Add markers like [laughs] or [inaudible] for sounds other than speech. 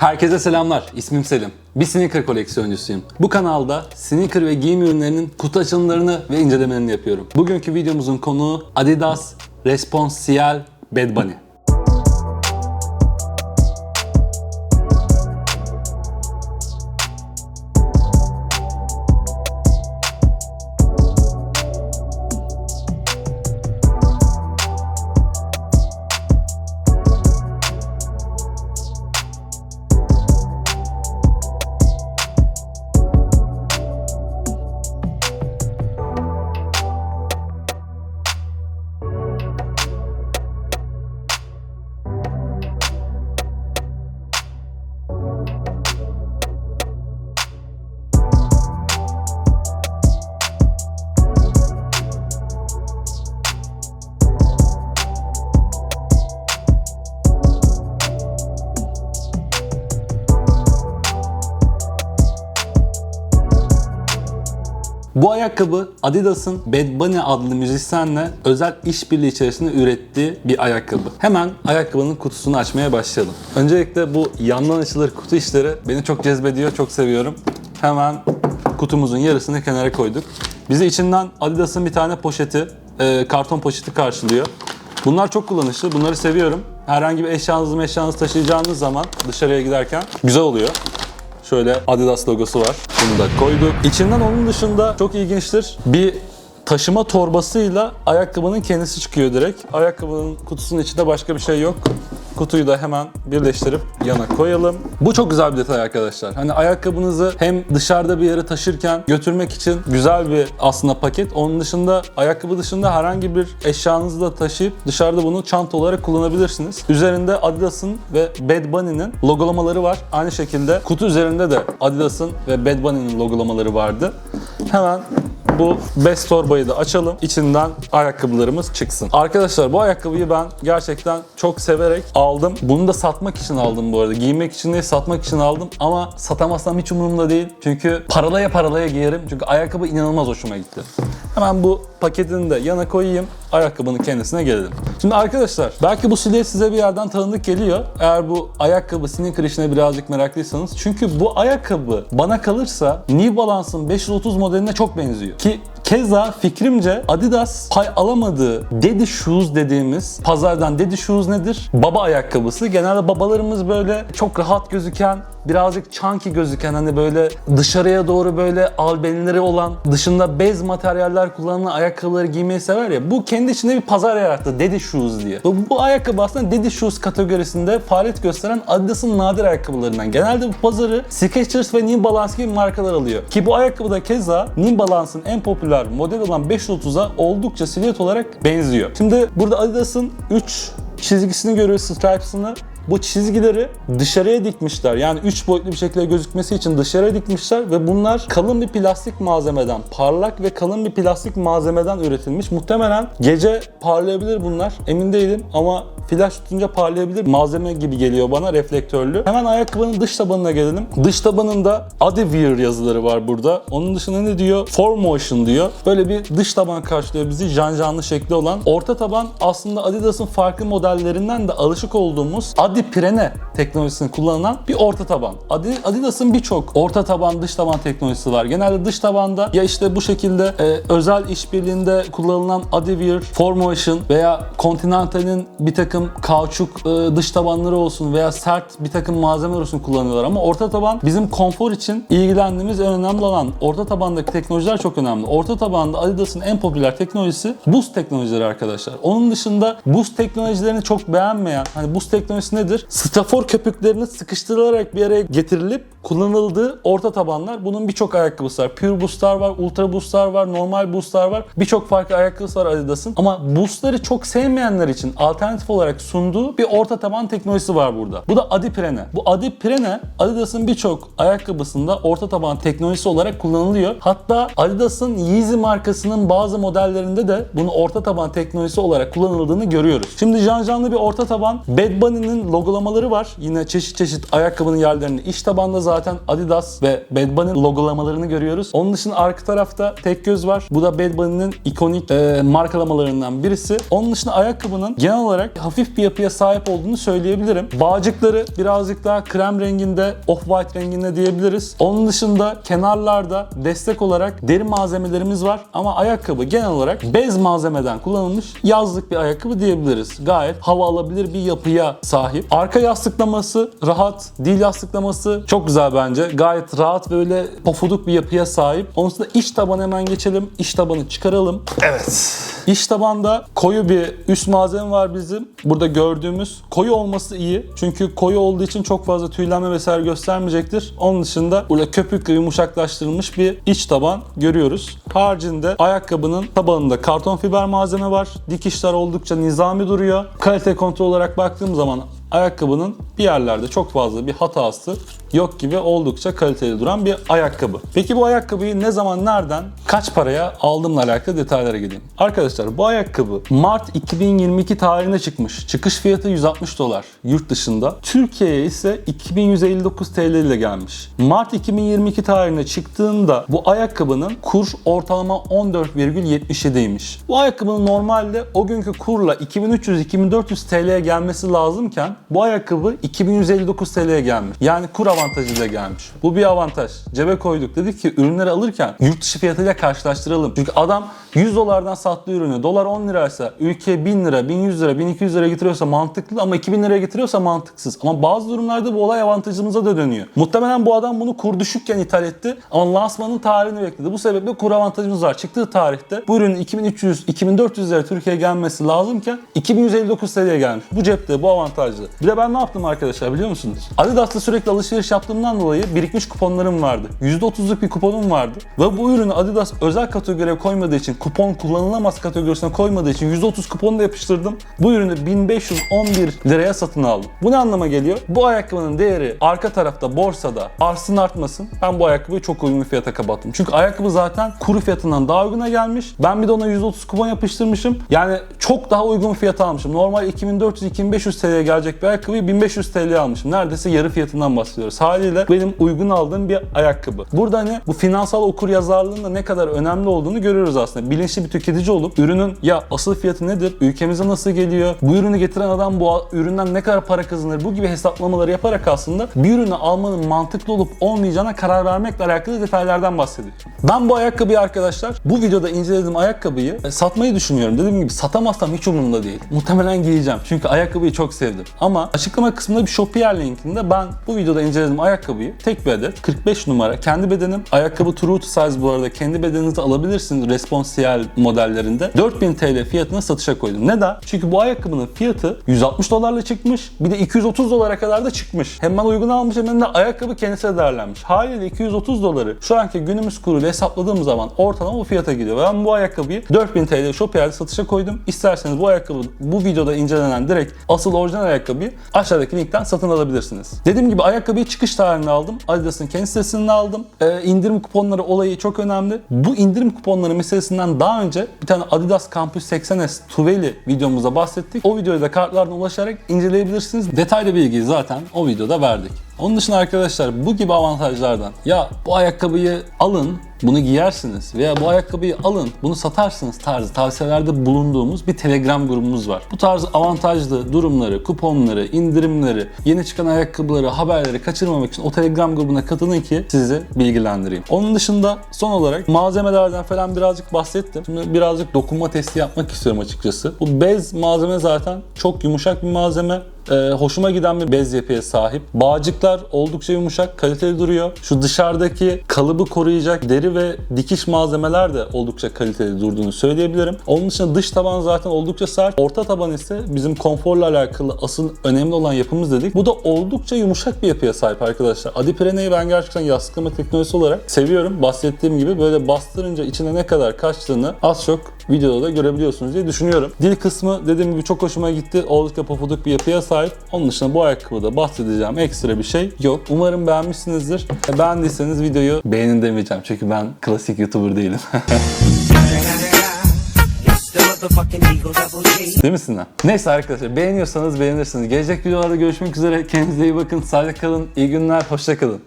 Herkese selamlar. İsmim Selim. Bir sneaker koleksiyoncusuyum. Bu kanalda sneaker ve giyim ürünlerinin kutu açılımlarını ve incelemelerini yapıyorum. Bugünkü videomuzun konuğu Adidas Responsial Bad Bunny. Bu ayakkabı Adidas'ın Bad Bunny adlı müzisyenle özel işbirliği içerisinde ürettiği bir ayakkabı. Hemen ayakkabının kutusunu açmaya başlayalım. Öncelikle bu yandan açılır kutu işleri beni çok cezbediyor, çok seviyorum. Hemen kutumuzun yarısını kenara koyduk. Bizi içinden Adidas'ın bir tane poşeti, e, karton poşeti karşılıyor. Bunlar çok kullanışlı, bunları seviyorum. Herhangi bir eşyanızı eşyanızı taşıyacağınız zaman dışarıya giderken güzel oluyor. Şöyle Adidas logosu var. Bunu da koyduk. İçinden onun dışında çok ilginçtir. Bir taşıma torbasıyla ayakkabının kendisi çıkıyor direkt. Ayakkabının kutusunun içinde başka bir şey yok. Kutuyu da hemen birleştirip yana koyalım. Bu çok güzel bir detay arkadaşlar. Hani ayakkabınızı hem dışarıda bir yere taşırken götürmek için güzel bir aslında paket. Onun dışında ayakkabı dışında herhangi bir eşyanızı da taşıyıp dışarıda bunu çanta olarak kullanabilirsiniz. Üzerinde Adidas'ın ve Bad Bunny'nin logolamaları var. Aynı şekilde kutu üzerinde de Adidas'ın ve Bad Bunny'nin logolamaları vardı. Hemen bu bez torbayı da açalım. İçinden ayakkabılarımız çıksın. Arkadaşlar bu ayakkabıyı ben gerçekten çok severek aldım. Bunu da satmak için aldım bu arada. Giymek için değil satmak için aldım. Ama satamazsam hiç umurumda değil. Çünkü paralaya paralaya giyerim. Çünkü ayakkabı inanılmaz hoşuma gitti. Hemen bu paketini de yana koyayım. Ayakkabının kendisine gelelim. Şimdi arkadaşlar belki bu silüet size bir yerden tanıdık geliyor. Eğer bu ayakkabı sneaker işine birazcık meraklıysanız. Çünkü bu ayakkabı bana kalırsa New Balance'ın 530 modeline çok benziyor. Ki Keza fikrimce Adidas pay alamadığı Daddy Shoes dediğimiz pazardan Daddy Shoes nedir? Baba ayakkabısı. Genelde babalarımız böyle çok rahat gözüken, birazcık chunky gözüken hani böyle dışarıya doğru böyle albenleri olan, dışında bez materyaller kullanılan ayakkabıları giymeyi sever ya. Bu kendi içinde bir pazar yarattı Daddy Shoes diye. Ve bu ayakkabı aslında Daddy Shoes kategorisinde faaliyet gösteren Adidas'ın nadir ayakkabılarından. Genelde bu pazarı Skechers ve New Balance gibi markalar alıyor. Ki bu ayakkabı da keza New Balance'ın en popüler model olan 530'a oldukça silüet olarak benziyor. Şimdi burada Adidas'ın 3 çizgisini görüyoruz, stripes'ını. Bu çizgileri dışarıya dikmişler. Yani 3 boyutlu bir şekilde gözükmesi için dışarıya dikmişler ve bunlar kalın bir plastik malzemeden, parlak ve kalın bir plastik malzemeden üretilmiş. Muhtemelen gece parlayabilir bunlar. Emin değilim ama flash tutunca parlayabilir. Malzeme gibi geliyor bana reflektörlü. Hemen ayakkabının dış tabanına gelelim. Dış tabanında Adiwear yazıları var burada. Onun dışında ne diyor? Formotion diyor. Böyle bir dış taban karşılıyor bizi janjanlı şekli olan. Orta taban aslında Adidas'ın farklı modellerinden de alışık olduğumuz Adiprene teknolojisini kullanılan bir orta taban. Adi- Adidas'ın birçok orta taban, dış taban teknolojisi var. Genelde dış tabanda ya işte bu şekilde e, özel işbirliğinde kullanılan Adiwear, Formotion veya Continental'in bir takım kauçuk e, dış tabanları olsun veya sert bir takım malzemeler olsun kullanıyorlar ama orta taban bizim konfor için ilgilendiğimiz en önemli alan. Orta tabandaki teknolojiler çok önemli. Orta tabanda Adidas'ın en popüler teknolojisi boost teknolojileri arkadaşlar. Onun dışında boost teknolojilerini çok beğenmeyen, hani boost teknolojisi nedir? Strafor köpüklerini sıkıştırılarak bir araya getirilip kullanıldığı orta tabanlar. Bunun birçok ayakkabısı var. Pure Boost'lar var, Ultra Boost'lar var, normal Boost'lar var. Birçok farklı ayakkabısı var Adidas'ın. Ama Boost'ları çok sevmeyenler için alternatif olarak sunduğu bir orta taban teknolojisi var burada. Bu da Adiprene. Bu Adiprene Adidas'ın birçok ayakkabısında orta taban teknolojisi olarak kullanılıyor. Hatta Adidas'ın Yeezy markasının bazı modellerinde de bunu orta taban teknolojisi olarak kullanıldığını görüyoruz. Şimdi janjanlı bir orta taban. Bad Bunny'nin logolamaları var. Yine çeşit çeşit ayakkabının yerlerinde. İç tabanda zaten Adidas ve Bad Bunny logolamalarını görüyoruz. Onun dışında arka tarafta tek göz var. Bu da Bad Bunny'nin ikonik e, markalamalarından birisi. Onun dışında ayakkabının genel olarak hafif bir yapıya sahip olduğunu söyleyebilirim. Bağcıkları birazcık daha krem renginde, off-white renginde diyebiliriz. Onun dışında kenarlarda destek olarak deri malzemelerimiz var ama ayakkabı genel olarak bez malzemeden kullanılmış yazlık bir ayakkabı diyebiliriz. Gayet hava alabilir bir yapıya sahip. Arka yastıklaması rahat, dil yastıklaması çok güzel bence. Gayet rahat böyle pofuduk bir yapıya sahip. Onun dışında iç tabanı hemen geçelim. İç tabanı çıkaralım. Evet. İç tabanda koyu bir üst malzeme var bizim. Burada gördüğümüz koyu olması iyi. Çünkü koyu olduğu için çok fazla tüylenme vesaire göstermeyecektir. Onun dışında burada köpükle yumuşaklaştırılmış bir iç taban görüyoruz. Haricinde ayakkabının tabanında karton fiber malzeme var. Dikişler oldukça nizami duruyor. Kalite kontrol olarak baktığım zaman ayakkabının bir yerlerde çok fazla bir hatası yok gibi oldukça kaliteli duran bir ayakkabı. Peki bu ayakkabıyı ne zaman nereden kaç paraya aldığımla alakalı detaylara gideyim. Arkadaşlar bu ayakkabı Mart 2022 tarihinde çıkmış. Çıkış fiyatı 160 dolar yurt dışında. Türkiye'ye ise 2159 TL ile gelmiş. Mart 2022 tarihinde çıktığında bu ayakkabının kur ortalama 14,77'ymiş. Bu ayakkabının normalde o günkü kurla 2300-2400 TL'ye gelmesi lazımken bu ayakkabı 2159 TL'ye gelmiş. Yani kur avantajıyla gelmiş. Bu bir avantaj. Cebe koyduk. Dedik ki ürünleri alırken yurt dışı fiyatıyla karşılaştıralım. Çünkü adam 100 dolardan sattığı ürünü dolar 10 liraysa ülkeye 1000 lira, 1100 lira, 1200 lira getiriyorsa mantıklı ama 2000 liraya getiriyorsa mantıksız. Ama bazı durumlarda bu olay avantajımıza da dönüyor. Muhtemelen bu adam bunu kur düşükken ithal etti ama lansmanın tarihini bekledi. Bu sebeple kur avantajımız var. Çıktığı tarihte bu ürünün 2300-2400 lira Türkiye'ye gelmesi lazımken 2159 TL'ye gelmiş. Bu cepte, bu avantajlı. Bir de ben ne yaptım arkadaşlar biliyor musunuz? Adidas'ta sürekli alışveriş yaptığımdan dolayı birikmiş kuponlarım vardı. %30'luk bir kuponum vardı. Ve bu ürünü Adidas özel kategoriye koymadığı için, kupon kullanılamaz kategorisine koymadığı için %30 kuponu da yapıştırdım. Bu ürünü 1511 liraya satın aldım. Bu ne anlama geliyor? Bu ayakkabının değeri arka tarafta borsada artsın artmasın. Ben bu ayakkabıyı çok uygun fiyata kapattım. Çünkü ayakkabı zaten kuru fiyatından daha uyguna gelmiş. Ben bir de ona 130 kupon yapıştırmışım. Yani çok daha uygun fiyata almışım. Normal 2400-2500 TL'ye gelecek bir ayakkabıyı 1500 TL'ye almışım. Neredeyse yarı fiyatından bahsediyoruz. Haliyle benim uygun aldığım bir ayakkabı. Burada hani bu finansal okur yazarlığın da ne kadar önemli olduğunu görüyoruz aslında. Bilinçli bir tüketici olup ürünün ya asıl fiyatı nedir? Ülkemize nasıl geliyor? Bu ürünü getiren adam bu üründen ne kadar para kazanır? Bu gibi hesaplamaları yaparak aslında bir ürünü almanın mantıklı olup olmayacağına karar vermekle alakalı detaylardan bahsediyorum. Ben bu ayakkabıyı arkadaşlar bu videoda incelediğim ayakkabıyı e, satmayı düşünüyorum. Dediğim gibi satamazsam hiç umurumda değil. Muhtemelen giyeceğim. Çünkü ayakkabıyı çok sevdim. Ama açıklama kısmında bir Shopier linkinde ben bu videoda incelediğim ayakkabıyı tek bir adet 45 numara kendi bedenim. Ayakkabı true to size bu arada kendi bedeninizi alabilirsiniz Responsiel modellerinde. 4000 TL fiyatına satışa koydum. Neden? Çünkü bu ayakkabının fiyatı 160 dolarla çıkmış. Bir de 230 dolara kadar da çıkmış. Hem ben uygun almışım hem de ayakkabı kendisine değerlenmiş. Haliyle 230 doları şu anki günümüz kuruyla hesapladığım zaman ortalama bu fiyata gidiyor. Ve ben bu ayakkabıyı 4000 TL Shopier'de satışa koydum. İsterseniz bu ayakkabı bu videoda incelenen direkt asıl orijinal ayakkabıyı aşağıdaki linkten satın alabilirsiniz. Dediğim gibi ayakkabıyı çıkış tarihinde aldım. Adidas'ın kendi sitesinden aldım. Ee, indirim kuponları olayı çok önemli. Bu indirim kuponları meselesinden daha önce bir tane Adidas Campus 80S Tuveli videomuzda bahsettik. O videoyu da kartlardan ulaşarak inceleyebilirsiniz. Detaylı bilgiyi zaten o videoda verdik. Onun dışında arkadaşlar bu gibi avantajlardan ya bu ayakkabıyı alın bunu giyersiniz veya bu ayakkabıyı alın bunu satarsınız tarzı tavsiyelerde bulunduğumuz bir Telegram grubumuz var. Bu tarz avantajlı durumları, kuponları, indirimleri, yeni çıkan ayakkabıları, haberleri kaçırmamak için o Telegram grubuna katılın ki sizi bilgilendireyim. Onun dışında son olarak malzemelerden falan birazcık bahsettim. Şimdi birazcık dokunma testi yapmak istiyorum açıkçası. Bu bez malzeme zaten çok yumuşak bir malzeme e, hoşuma giden bir bez yapıya sahip. Bağcıklar oldukça yumuşak, kaliteli duruyor. Şu dışarıdaki kalıbı koruyacak deri ve dikiş malzemeler de oldukça kaliteli durduğunu söyleyebilirim. Onun dışında dış taban zaten oldukça sert. Orta taban ise bizim konforla alakalı asıl önemli olan yapımız dedik. Bu da oldukça yumuşak bir yapıya sahip arkadaşlar. Adipirene'yi ben gerçekten yastıklama teknolojisi olarak seviyorum. Bahsettiğim gibi böyle bastırınca içine ne kadar kaçtığını az çok videoda da görebiliyorsunuz diye düşünüyorum. Dil kısmı dediğim gibi çok hoşuma gitti. Oldukça pofuduk bir yapıya sahip. Onun dışında bu ayakkabıda bahsedeceğim ekstra bir şey yok. Umarım beğenmişsinizdir. E, Beğendiyseniz videoyu beğenin demeyeceğim. Çünkü ben klasik YouTuber değilim. [laughs] Değil mi Sinan? Neyse arkadaşlar beğeniyorsanız beğenirsiniz. Gelecek videolarda görüşmek üzere. Kendinize iyi bakın. Sağlıkla kalın. İyi günler. Hoşça kalın.